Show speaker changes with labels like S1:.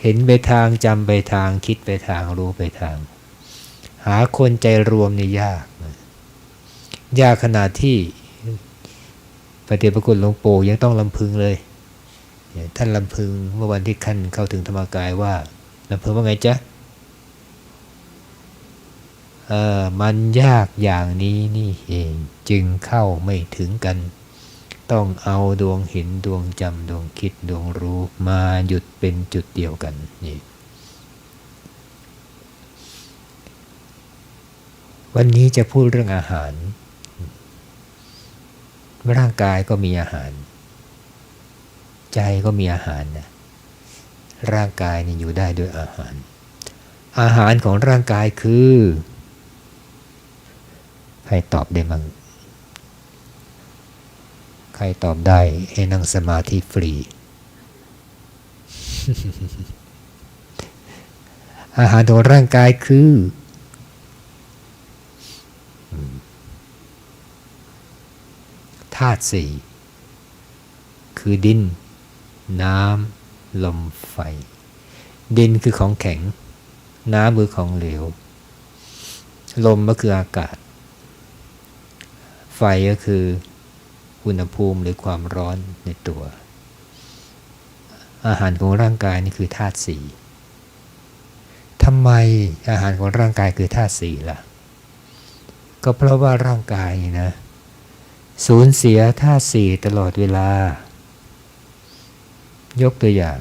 S1: เห็นไปทางจำไปทางคิดไปทางรู้ไปทาง หาคนใจรวมนี่ยากยากขนาดที่พระเดชพระคุณหลวงปู่ยังต้องลำพึงเลยท่านลำพึงเมื่อวันที่ขั้นเข้าถึงธรรมกายว่าลำพึงว่าไงจ๊ะเออมันยากอย่างนี้นี่เองจึงเข้าไม่ถึงกัน ต้องเอาดวงเห็นดวงจำดวงคิดดวงรู้มาหยุดเป็นจุดเดียวกันนี่วันนี้จะพูดเรื่องอาหาร ร่างกายก็มีอาหาร ใจก็มีอาหารนะร่างกายนี่อยู่ได้ด้วยอาหาร อาหารของร่างกายคือใครตอบได้มั้ง ใครตอบได้ให้นั่งสมาธิฟรี อาหารของร่างกายคือ ธาตุสี่ คือดิน น้ำ ลม ไฟ ดินคือของแข็ง น้ำคือของเหลว ลมก็คืออากาศ ไฟก็คือ อุณหภูมิหรือความร้อนในตัว อาหารของร่างกายนี่คือธาตุสี่ทำไมอาหารของร่างกายคือธาตุสี่ล่ะ ก็เพราะว่าร่างกายนะสูญเสียธาตุสี่ตลอดเวลา ยกตัวอย่าง